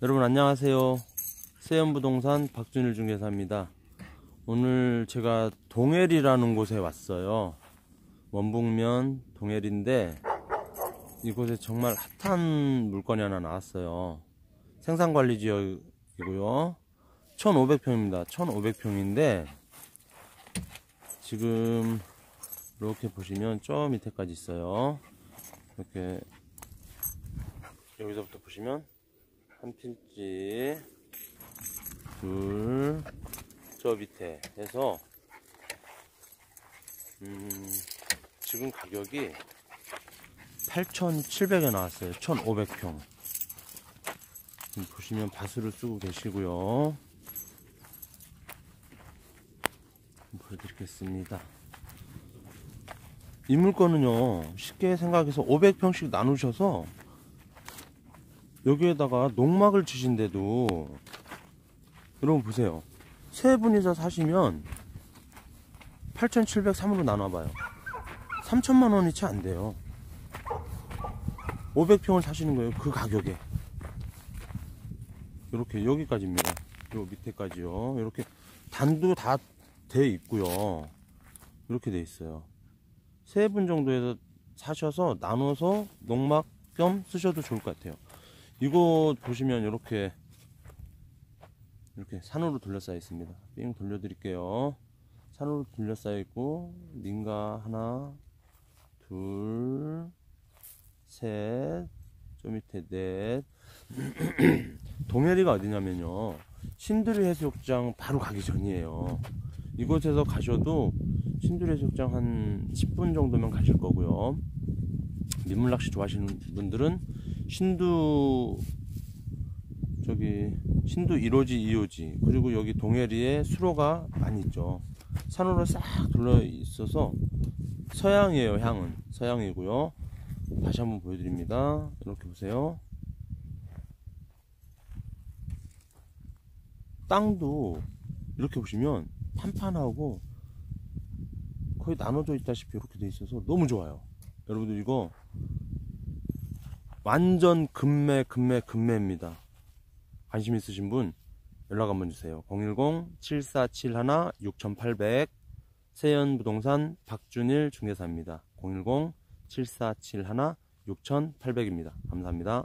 여러분 안녕하세요. 세연부동산 박준일 중개사입니다. 오늘 제가 동해리라는 곳에 왔어요. 원북면 동해리인데 이곳에 정말 핫한 물건이 하나 나왔어요. 생산관리지역이고요. 1500평입니다. 1500평인데 지금 이렇게 보시면 저 밑에까지 있어요. 이렇게 여기서부터 보시면 한 필지 둘 저 밑에 해서 음, 지금 가격이 8,700에 나왔어요. 1,500평. 보시면 바스를 쓰고 계시고요. 보여드리겠습니다. 이 물건은요 쉽게 생각해서 500평씩 나누셔서 여기에다가 농막을 치신데도. 여러분 보세요. 세 분이서 사시면 8,703으로 나눠봐요. 3천만원이 채 안돼요. 500평을 사시는 거예요 그 가격에. 이렇게 여기까지입니다. 요 밑에까지요. 이렇게 단도 다 돼 있고요. 이렇게 돼 있어요. 세 분 정도에서 사셔서 나눠서 농막 겸 쓰셔도 좋을 것 같아요 이곳 보시면 이렇게 이렇게 산으로 둘러싸여 있습니다. 삥 돌려드릴게요. 산으로 둘러싸여 있고 민가 하나 둘 셋 저 밑에 넷. 동해리가 어디냐면요. 신두리 해수욕장 바로 가기 전이에요. 이곳에서 가셔도 신두리 해수욕장 한 10분 정도면 가실 거고요. 민물낚시 좋아하시는 분들은 신두 저기 신두 1호지 2호지. 그리고 여기 동해리에 수로가 많이 있죠. 산으로 싹 둘러 있어서 서양이에요 향은. 서양이고요. 다시 한번 보여드립니다. 이렇게 보세요. 땅도 이렇게 보시면 판판하고 거의 나눠져 있다시피 이렇게 돼 있어서 너무 좋아요. 여러분들 이거 완전 금매 금매 금매입니다. 관심 있으신 분 연락 한번 주세요. 010-7471-6800 세연부동산 박준일 중개사입니다. 010-7471-6800입니다. 감사합니다